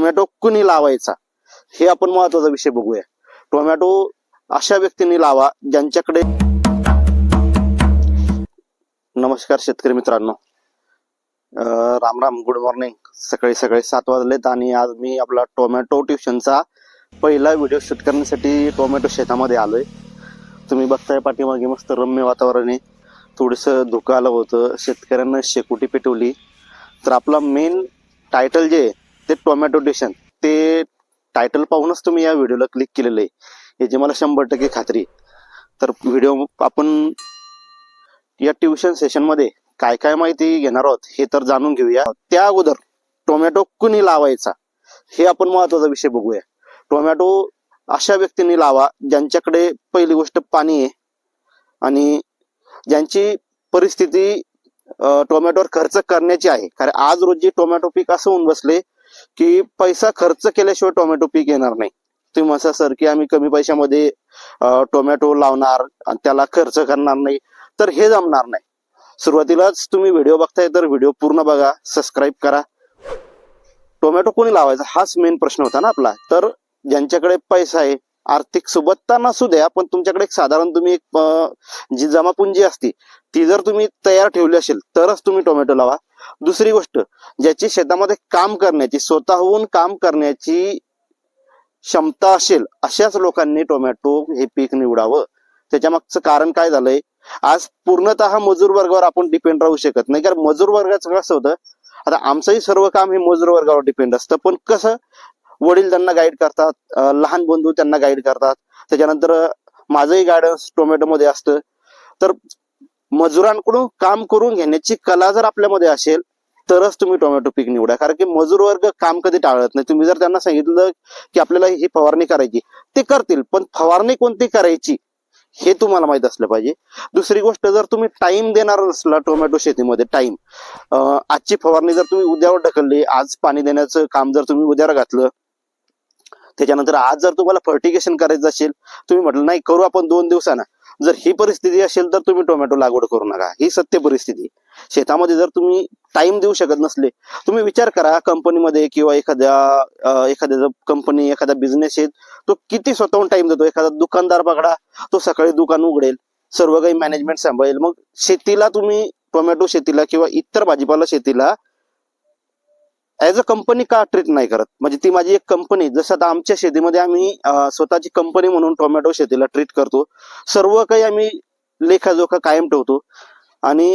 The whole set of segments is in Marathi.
टोमॅटो कुणी लावायचा? हे आपण महत्त्वाचा विषय बघूया. टोमॅटो अशा व्यक्तींनी लावा ज्यांच्याकडे नमस्कार शेतकरी मित्रांनो. राम राम गुड मॉर्निंग सकाळी सकाळी सात वाजलेत आणि आज मी आपला टोमॅटो ट्युशनचा पहिला व्हिडिओ शूट करण्यासाठी टोमॅटो शेतामध्ये आलोय. तुम्ही बघताय पाठीमागे मस्त रम्य वातावरण. आहे थोडंसं धुकं आलं होतं. शेतकऱ्यांना शेकोटी पेटवली. तर आपला मेन टायटल जे असते ते टोमॅटो डिशन ते टायटल पाहूनच तुम्ही या व्हिडिओला क्लिक केलेलं आहे. याची मला शंभर टक्के खात्री तर व्हिडिओ आपण या ट्युशन सेशनमध्ये काय काय माहिती घेणार आहोत हे तर जाणून घेऊया. त्या अगोदर टोमॅटो कुणी लावायचा? हे आपण महत्त्वाचा विषय बघूया. टोमॅटो अशा व्यक्तींनी लावा ज्यांच्याकडे पहिली गोष्ट पाणी आहे आणि ज्यांची परिस्थिती टोमॅटोवर खर्च करण्याची आहे. कारण आज रोजी टोमॅटो पीक असं होऊन बसले की पैसा खर्च केल्याशिवाय टोमॅटो पीक येणार नाही. तुम्ही म्हणसा सर की आम्ही कमी पैशामध्ये टोमॅटो लावणार आणि त्याला खर्च करणार नाही तर हे जमणार नाही. सुरुवातीलाच तुम्ही व्हिडिओ बघताय तर व्हिडिओ पूर्ण बघा सबस्क्राईब करा. टोमॅटो कोणी लावायचा? हाच मेन प्रश्न होता ना आपला. तर ज्यांच्याकडे पैसा आहे आर्थिक सुबत्ता नसू द्या पण तुमच्याकडे एक साधारण तुम्ही एक जी जमापुंजी असते ती जर तुम्ही तयार ठेवली असेल तरच तुम्ही टोमॅटो लावा. दुसरी गोष्ट ज्याची शेतामध्ये काम करण्याची स्वतःहून काम करण्याची क्षमता असेल अशाच लोकांनी टोमॅटो हे पीक निवडावं. त्याच्या मागचं कारण काय झालंय? आज पूर्णतः मजूर वर्गावर आपण डिपेंड राहू शकत नाही कारण मजूर वर्गाचं कसं होतं? आता आमचंही सर्व काम हे मजूर वर्गावर डिपेंड असतं पण कसं? वडील त्यांना गाईड करतात लहान बंधू त्यांना गाईड करतात. त्याच्यानंतर माझंही गायडन्स टोमॅटोमध्ये असतं. तर मजुरांकडून काम करून घेण्याची कला जर आपल्यामध्ये असेल तरच तुम्ही टोमॅटो पीक निवडा. कारण की मजूर वर्ग काम कधी टाळत नाही. तुम्ही जर त्यांना सांगितलं की आपल्याला ही फवारणी करायची ते करतील. पण फवारणी कोणती करायची हे तुम्हाला माहीत असलं पाहिजे. दुसरी गोष्ट जर तुम्ही टाइम देणार नसला टोमॅटो शेतीमध्ये टाइम आजची फवारणी जर तुम्ही उद्यावर ढकलली आज पाणी देण्याचं काम जर तुम्ही उद्यावर घातलं त्याच्यानंतर आज जर तुम्हाला फर्टिगेशन करायचं असेल तुम्ही म्हटलं नाही करू आपण दोन दिवसानं. जर ही परिस्थिती असेल तर तुम्ही टोमॅटो लागवड करू नका. ही सत्य परिस्थिती. शेतामध्ये जर तुम्ही टाइम देऊ शकत नसले तुम्ही विचार करा कंपनीमध्ये किंवा एखाद्या एखाद्या कंपनी एखादा बिझनेस आहे तो किती स्वतःहून टाइम देतो? एखादा दुकानदार पकडा तो सकाळी दुकान उघडेल सर्व काही मॅनेजमेंट सांभाळेल. मग शेतीला तुम्ही टोमॅटो शेतीला किंवा इतर भाजीपाला शेतीला ऍज अ कंपनी का ट्रीट नाही करत. म्हणजे ती माझी एक कंपनी जसं आता आमच्या शेतीमध्ये आम्ही स्वतःची कंपनी म्हणून टोमॅटो शेतीला ट्रीट करतो. सर्व काही आम्ही लेखाजोखा कायम ठेवतो. आणि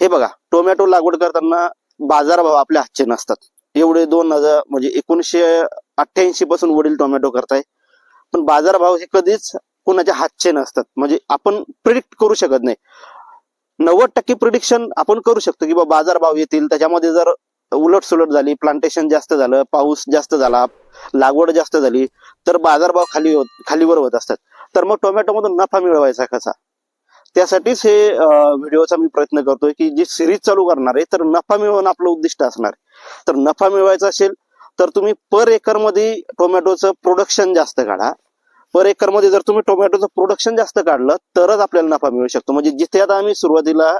हे बघा टोमॅटो लागवड करताना बाजारभाव आपल्या हातचे नसतात. एवढे दोन हजार म्हणजे एकोणीसशे अठ्ठ्याऐंशी पासून वडील टोमॅटो करताय. पण बाजारभाव हे कधीच कोणाच्या हातचे नसतात. म्हणजे आपण प्रिडिक्ट करू शकत नाही. नव्वद टक्के प्रिडिक्शन आपण करू शकतो की बाजारभाव येतील. त्याच्यामध्ये जर उलट सुलट झाली प्लांटेशन जास्त झालं पाऊस जास्त झाला लागवड जास्त झाली तर बाजारभाव खाली होत खालीवर होत असतात. तर मग टोमॅटो मधून नफा मिळवायचा कसा? त्यासाठीच हे व्हिडिओचा मी प्रयत्न करतोय की जी सिरीज चालू करणार आहे तर नफा मिळवणं आपलं उद्दिष्ट असणार आहे. तर नफा मिळवायचा असेल तर तुम्ही पर एकरमध्ये टोमॅटोचं प्रोडक्शन जास्त काढा. पर एकरमध्ये जर तुम्ही टोमॅटोचं प्रोडक्शन जास्त काढलं तरच आपल्याला नफा मिळू शकतो. म्हणजे जिथे आता आम्ही सुरुवातीला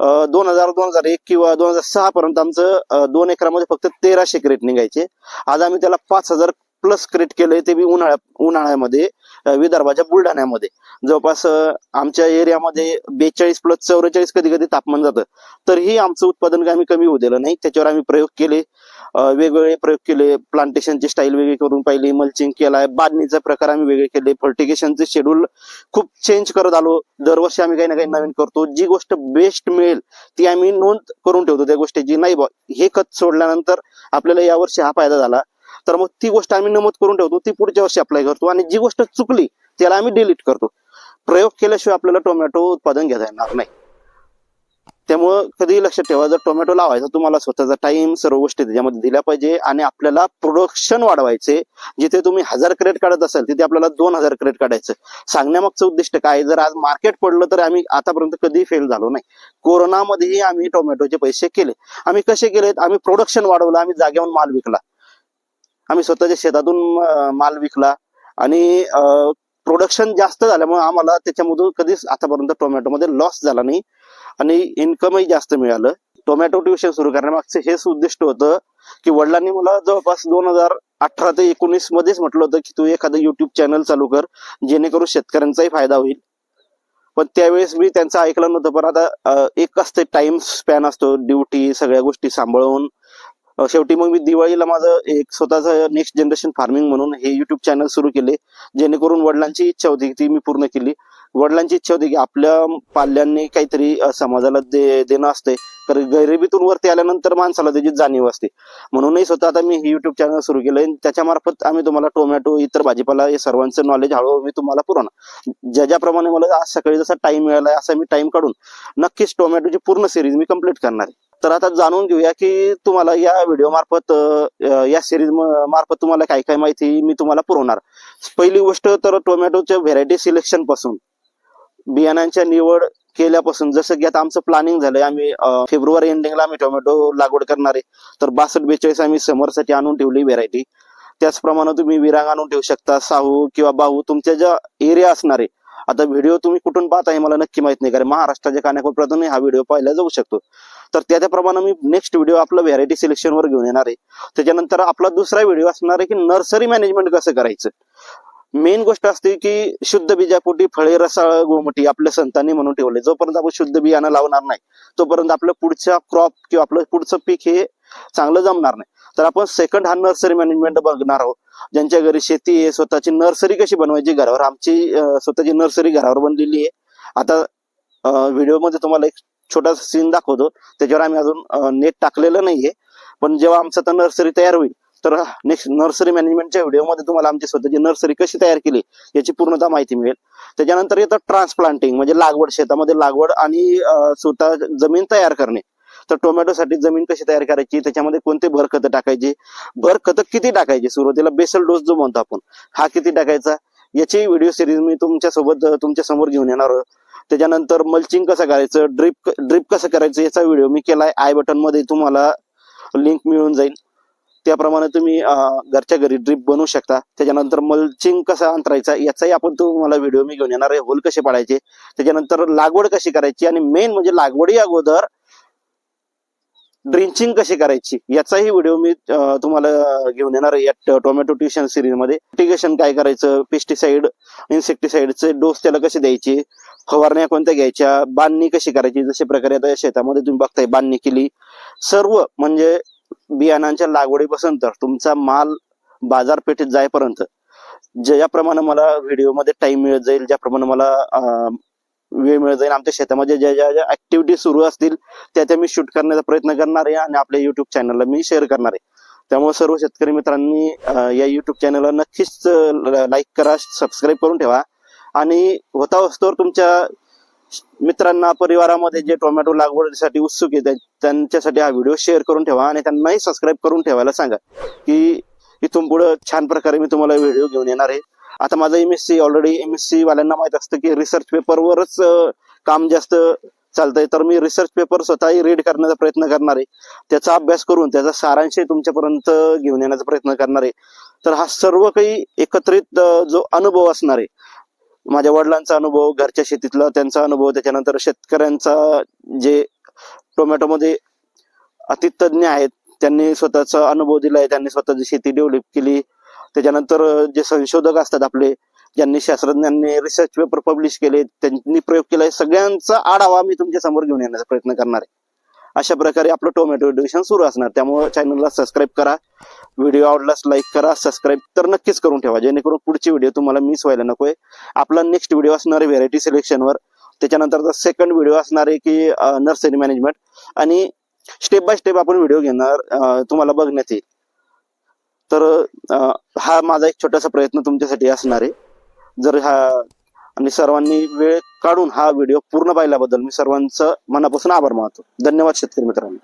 दोन हजार दोन हजार एक किंवा दोन हजार सहा पर्यंत आमचं दोन एकरामध्ये फक्त तेराशे क्रेट निघायचे. आज आम्ही त्याला पाच हजार प्लस क्रेट केलंय ते बी उन्हाळ्या उन्हाळ्यामध्ये. विदर्भाच्या बुलढाण्यामध्ये. जवळपास आमच्या एरियामध्ये बेचाळीस प्लस चौवेचाळीस कधी कधी तापमान जातं. तरीही आमचं उत्पादन आम्ही कमी होऊ दिलं नाही. त्याच्यावर आम्ही प्रयोग केले. वेगवेगळे प्रयोग केले. प्लांटेशनची स्टाईल वेगळी करून पाहिली. मल्चिंग केलाय. बांधणीचा प्रकार आम्ही वेगळे केले. फर्टिगेशनचे शेड्यूल खूप चेंज करत आलो. दरवर्षी आम्ही काही ना काही नवीन करतो. जी गोष्ट बेस्ट मिळेल ती आम्ही नोंद करून ठेवतो त्या गोष्टीची. नाही बा हे खत सोडल्यानंतर आपल्याला यावर्षी हा फायदा झाला. तर मग ती गोष्ट आम्ही नमूद करून ठेवतो ती पुढच्या वर्षी अप्लाय करतो आणि जी गोष्ट चुकली त्याला आम्ही डिलीट करतो. प्रयोग केल्याशिवाय आपल्याला टोमॅटो उत्पादन घेता येणार नाही. त्यामुळं कधी लक्षात ठेवा जर टोमॅटो लावायचा तुम्हाला स्वतःचा टाइम सर्व गोष्टी त्याच्यामध्ये दिल्या पाहिजे आणि आपल्याला प्रोडक्शन वाढवायचे जिथे तुम्ही हजार क्रेट काढत असाल तिथे आपल्याला दोन हजार क्रेट काढायचं. सांगण्यामागचं उद्दिष्ट काय? जर आज मार्केट पडलं तर आम्ही आतापर्यंत कधी फेल झालो नाही. कोरोनामध्येही आम्ही टोमॅटोचे पैसे केले. आम्ही कसे केलेत? आम्ही प्रोडक्शन वाढवलं आम्ही जागेवर माल विकला. आम्ही स्वतःच्या शेतातून माल विकला. आणि प्रोडक्शन जास्त झाल्यामुळे आम्हाला त्याच्यामधून कधीच आतापर्यंत टोमॅटोमध्ये लॉस झाला नाही. आणि इन्कमही जास्त मिळालं. टोमॅटो ट्युशन सुरू करण्यामागचं हेच उद्दिष्ट होतं की वडिलांनी मला जवळपास दोन हजार अठरा ते एकोणीस मध्येच म्हटलं होतं की तू एखादं युट्यूब चॅनल चालू कर जेणेकरून शेतकऱ्यांचाही फायदा होईल. पण त्यावेळेस मी त्यांचं ऐकलं नव्हतं पण आता एक असते टाइम स्पॅन असतो ड्युटी सगळ्या गोष्टी सांभाळून शेवटी मग मी दिवाळीला माझं एक स्वतःचं नेक्स्ट जनरेशन फार्मिंग म्हणून हे युट्यूब चॅनल सुरू केले जेणेकरून वडिलांची इच्छा होती की ती मी पूर्ण केली. वडिलांची इच्छा होती की आपल्या पाल्यांनी काहीतरी समाजाला दे देणं असते तर गरिबीतून वरती आल्यानंतर माणसाला त्याची जाणीव असते. म्हणूनही स्वतः आता मी हे युट्यूब चॅनल सुरू केलं आणि त्याच्यामार्फत आम्ही तुम्हाला टोमॅटो इतर भाजीपाला हे सर्वांचं नॉलेज हळूहळू मी तुम्हाला पुरवणार. ज्या ज्याप्रमाणे मला आज सकाळी जसा टाइम मिळाला असा मी टाइम काढून नक्कीच टोमॅटोची पूर्ण सिरीज मी कंप्लीट करणार आहे. तर आता जाणून घेऊया की तुम्हाला या व्हिडिओ मार्फत या सिरीज मार्फत तुम्हाला काय काय माहिती मी तुम्हाला पुरवणार. पहिली गोष्ट तर टोमॅटोच्या व्हेरायटी सिलेक्शनपासून. बियाणांच्या निवड केल्यापासून जसं की आता आमचं प्लॅनिंग झालंय आम्ही फेब्रुवारी एंडिंगला आम्ही टोमॅटो लागवड करणार आहे. तर बासष्ट बेचाळीस आम्ही समरसाठी आणून ठेवली व्हेरायटी त्याचप्रमाणे तुम्ही विरांग आणून ठेवू शकता साहू किंवा बाहू तुमच्या ज्या एरिया असणार आहे आता व्हिडिओ तुम्ही कुठून पाहता हे मला नक्की माहीत नाही कारण महाराष्ट्राच्या कानाकोपऱ्यातून हा व्हिडिओ पाहिला जाऊ शकतो. तर त्या त्याप्रमाणे मी नेक्स्ट व्हिडिओ आपलं व्हेरायटी सिलेक्शन वर घेऊन येणार आहे. त्याच्यानंतर आपला दुसरा व्हिडिओ असणार आहे की नर्सरी मॅनेजमेंट कसं करायचं? मेन गोष्ट असते की शुद्ध बीजापोटी फळे रसाळ गोमटी आपल्या संतांनी म्हणून ठेवले. जोपर्यंत आपण शुद्ध बियाणं लावणार नाही तोपर्यंत आपलं पुढच्या क्रॉप किंवा आपलं पुढचं पीक हे चांगलं जमणार नाही. तर आपण सेकंड हँड नर्सरी मॅनेजमेंट बघणार आहोत. ज्यांच्या घरी शेती आहे स्वतःची नर्सरी कशी बनवायची घरावर. आमची स्वतःची नर्सरी घरावर बनलेली आहे. आता व्हिडिओमध्ये तुम्हाला एक छोटासा सीन दाखवतो. त्याच्यावर आम्ही अजून नेट टाकलेलं नाहीये. पण जेव्हा आमचं आता नर्सरी तयार होईल तर नेक्स्ट नर्सरी मॅनेजमेंटच्या व्हिडिओमध्ये तुम्हाला आमची स्वतःची नर्सरी कशी तयार केली याची पूर्णतः माहिती मिळेल. त्याच्यानंतर येतं ट्रान्सप्लांटिंग म्हणजे लागवड शेतामध्ये लागवड आणि स्वतः जमीन तयार करणे. तर टोमॅटोसाठी जमीन कशी तयार करायची? त्याच्यामध्ये कोणते भर खतं टाकायचे? भर खतं किती टाकायचे? सुरुवातीला बेसल डोस जो म्हणतो आपण हा किती टाकायचा? याची व्हिडिओ सिरीज मी तुमच्यासोबत तुमच्यासमोर घेऊन येणार त्याच्यानंतर मल्चिंग कसं करायचं? ड्रिप ड्रिप कसं करायचं? याचा व्हिडिओ मी केलाय. आय बटनमध्ये तुम्हाला लिंक मिळून जाईल. त्याप्रमाणे तुम्ही घरच्या घरी ड्रिप बनवू शकता. त्याच्यानंतर मल्चिंग कसा अंतरायचा? याचाही आपण तुम्हाला व्हिडिओ मी घेऊन येणार आहे. होल कसे पाडायचे? त्याच्यानंतर लागवड कशी करायची? आणि मेन म्हणजे लागवडी अगोदर ड्रिंचिंग कशी करायची? याचाही व्हिडिओ मी तुम्हाला घेऊन येणार आहे या टोमॅटो ट्युशन सिरीजमध्ये. काय करायचं? पेस्टिसाइड इन्सेक्टिसाइडचे डोस त्याला कसे द्यायचे? फवारण्या कोणत्या घ्यायच्या? बांधणी कशी करायची? जशा प्रकारे आता शेतामध्ये तुम्ही बघताय बांधणी केली. सर्व म्हणजे बियाणांच्या लागवडीपासून तर तुमचा माल बाजारपेठेत जाईपर्यंत ज्याप्रमाणे मला व्हिडिओमध्ये टाइम मिळत जाईल ज्याप्रमाणे मला वेळ मिळत जाईल. आमच्या शेतामध्ये ज्या ज्या ज्या ऍक्टिव्हिटी सुरू असतील त्या त्या मी शूट करण्याचा प्रयत्न करणार आहे आणि आपल्या युट्यूब चॅनलला मी शेअर करणार आहे. त्यामुळे सर्व शेतकरी मित्रांनी या युट्यूब चॅनलला नक्कीच लाईक करा सबस्क्राईब करून ठेवा. आणि होता वस्तूवर तुमच्या मित्रांना परिवारामध्ये जे टोमॅटो लागवडीसाठी उत्सुक आहे त्यांच्यासाठी हा व्हिडिओ शेअर करून ठेवा आणि त्यांनाही सबस्क्राईब करून ठेवायला सांगा की इथून पुढं छान प्रकारे मी तुम्हाला व्हिडिओ घेऊन येणार आहे. आता माझं सी ऑलरेडी एम एस सी वाल्यांना माहीत असतं की रिसर्च पेपरवरच काम जास्त चालतंय. तर मी रिसर्च पेपर स्वतःही रीड करण्याचा प्रयत्न करणार आहे. त्याचा अभ्यास करून त्याचा सारांश तुमच्यापर्यंत घेऊन येण्याचा प्रयत्न करणार आहे. तर हा सर्व काही एकत्रित जो अनुभव असणार आहे माझ्या वडिलांचा अनुभव घरच्या शेतीतला त्यांचा अनुभव त्याच्यानंतर शेतकऱ्यांचा जे टोमॅटोमध्ये अतितज्ञ आहेत त्यांनी स्वतःचा अनुभव दिलाय त्यांनी स्वतःची शेती डेव्हलप केली. त्याच्यानंतर जे संशोधक असतात आपले ज्यांनी शास्त्रज्ञांनी रिसर्च पेपर पब्लिश केले त्यांनी प्रयोग केलाय. सगळ्यांचा आढावा मी तुमच्यासमोर घेऊन येण्याचा प्रयत्न करणार आहे. अशा प्रकारे आपलं टोमॅटो एड्युकेशन सुरू असणार. त्यामुळे चॅनलला सबस्क्राईब करा. व्हिडिओ आवडल्यास लाईक करा. सबस्क्राईब तर नक्कीच करून ठेवा. जेणेकरून पुढची व्हिडिओ तुम्हाला मिस व्हायला नकोय. आपला नेक्स्ट व्हिडिओ असणार आहे व्हेरायटी सिलेक्शनवर त्याच्यानंतर सेकंड व्हिडिओ असणार आहे की नर्सरी मॅनेजमेंट आणि स्टेप बाय स्टेप आपण व्हिडिओ घेणार तुम्हाला बघण्यात येईल. तर हा माझा एक छोटासा प्रयत्न तुमच्यासाठी असणार आहे. जर हा आणि सर्वांनी वेळ काढून हा व्हिडिओ पूर्ण पाहिल्याबद्दल मी सर्वांचं मनापासून आभार मानतो. धन्यवाद शेतकरी मित्रांनो.